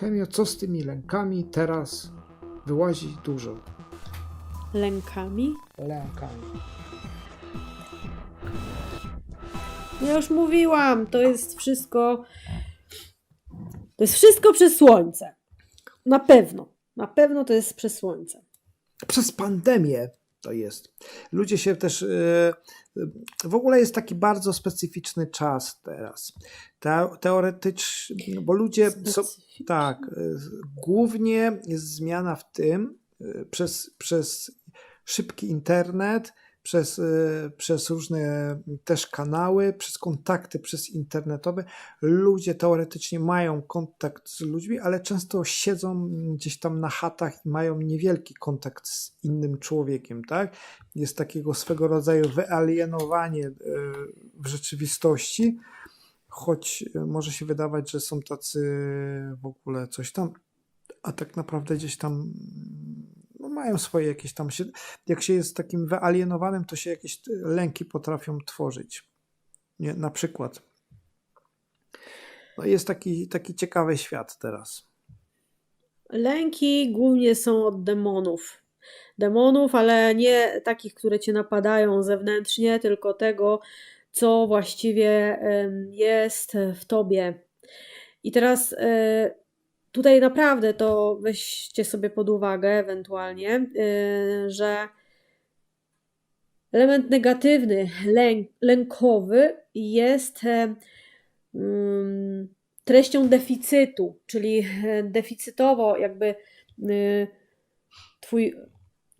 Chemio, co z tymi lękami teraz wyłazi dużo? Lękami? Lękami. Ja już mówiłam, to jest wszystko. To jest wszystko przez słońce. Na pewno. Na pewno to jest przez słońce. Przez pandemię to jest. Ludzie się też. e, W ogóle jest taki bardzo specyficzny czas teraz. Te, teoretycznie, bo ludzie są. Tak, e, głównie jest zmiana w tym, e, przez, przez szybki internet, przez, e, przez różne też kanały, przez kontakty przez internetowe. Ludzie teoretycznie mają kontakt z ludźmi, ale często siedzą gdzieś tam na chatach i mają niewielki kontakt z innym człowiekiem, tak? Jest takiego swego rodzaju wyalienowanie e, w rzeczywistości choć e, może się wydawać, że są tacy w ogóle coś tam, a tak naprawdę gdzieś tam mają swoje jakieś tam się, jak się jest takim wyalienowanym, to się jakieś lęki potrafią tworzyć. Nie, na przykład. No jest taki, taki ciekawy świat teraz. Lęki głównie są od demonów. Demonów, ale nie takich, które cię napadają zewnętrznie, tylko tego, co właściwie jest w tobie. I teraz e, tutaj naprawdę to weźcie sobie pod uwagę ewentualnie, e, że element negatywny, lęk, lękowy jest e, mm, treścią deficytu, czyli e, deficytowo jakby y, twój,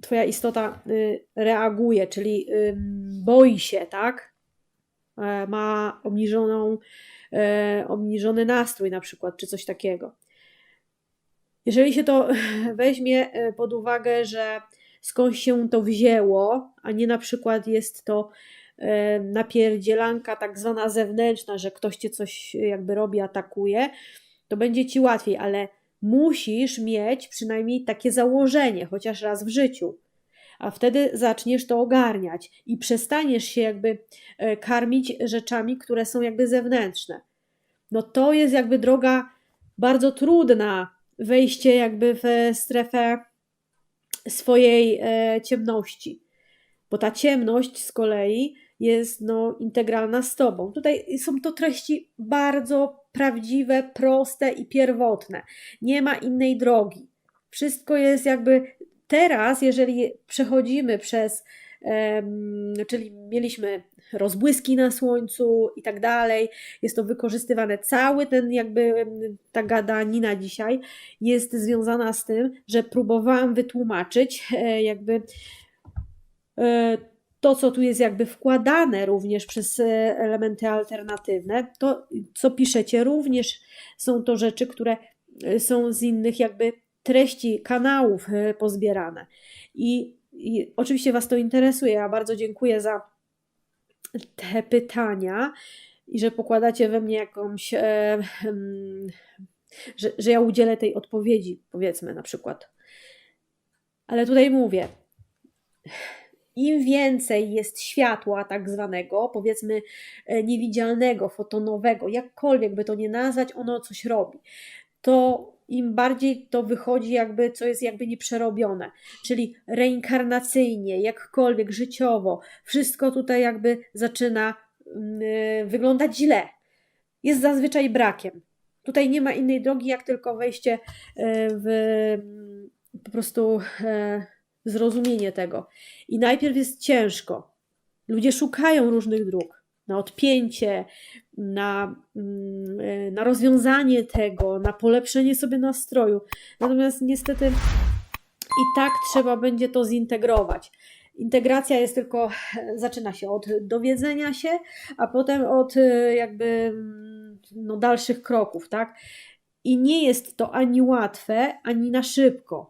twoja istota y, reaguje, czyli boi się, tak? E, Ma obniżoną, obniżony nastrój na przykład, czy coś takiego. Jeżeli się to weźmie e, pod uwagę, że skąd się to wzięło, a nie na przykład jest to e, napierdzielanka tak zwana zewnętrzna, że ktoś cię coś jakby robi, atakuje, to będzie ci łatwiej, ale musisz mieć przynajmniej takie założenie, chociaż raz w życiu. A wtedy zaczniesz to ogarniać i przestaniesz się jakby e, karmić rzeczami, które są jakby zewnętrzne. No to jest jakby droga bardzo trudna, wejście jakby w strefę swojej e, ciemności. Bo ta ciemność z kolei jest no, integralna z tobą. Tutaj są to treści bardzo prawdziwe, proste i pierwotne. Nie ma innej drogi. Wszystko jest jakby teraz, jeżeli przechodzimy przez, czyli mieliśmy rozbłyski na słońcu i tak dalej, jest to wykorzystywane. Cały ten jakby ta gadanina dzisiaj jest związana z tym, że próbowałam wytłumaczyć e, jakby e, to, co tu jest jakby wkładane również przez e, elementy alternatywne, to co piszecie również są to rzeczy, które są z innych jakby treści kanałów pozbierane. I, i oczywiście Was to interesuje. Ja bardzo dziękuję za te pytania i że pokładacie we mnie jakąś, e, że, że ja udzielę tej odpowiedzi, powiedzmy na przykład. Ale tutaj mówię, im więcej jest światła, tak zwanego, powiedzmy e, niewidzialnego, fotonowego, jakkolwiek by to nie nazwać, ono coś robi, to im bardziej to wychodzi, jakby co jest jakby nieprzerobione, czyli reinkarnacyjnie, jakkolwiek życiowo, wszystko tutaj jakby zaczyna e, wyglądać źle. Jest zazwyczaj brakiem. Tutaj nie ma innej drogi, jak tylko wejście e, w mm, po prostu e, zrozumienie tego. I najpierw jest ciężko. Ludzie szukają różnych dróg na odpięcie, na, mm, e, na rozwiązanie tego, na polepszenie sobie nastroju. Natomiast niestety i tak trzeba będzie to zintegrować. Integracja jest tylko, zaczyna się od dowiedzenia się, a potem od e, jakby mm, no, dalszych kroków, tak? I nie jest to ani łatwe, ani na szybko.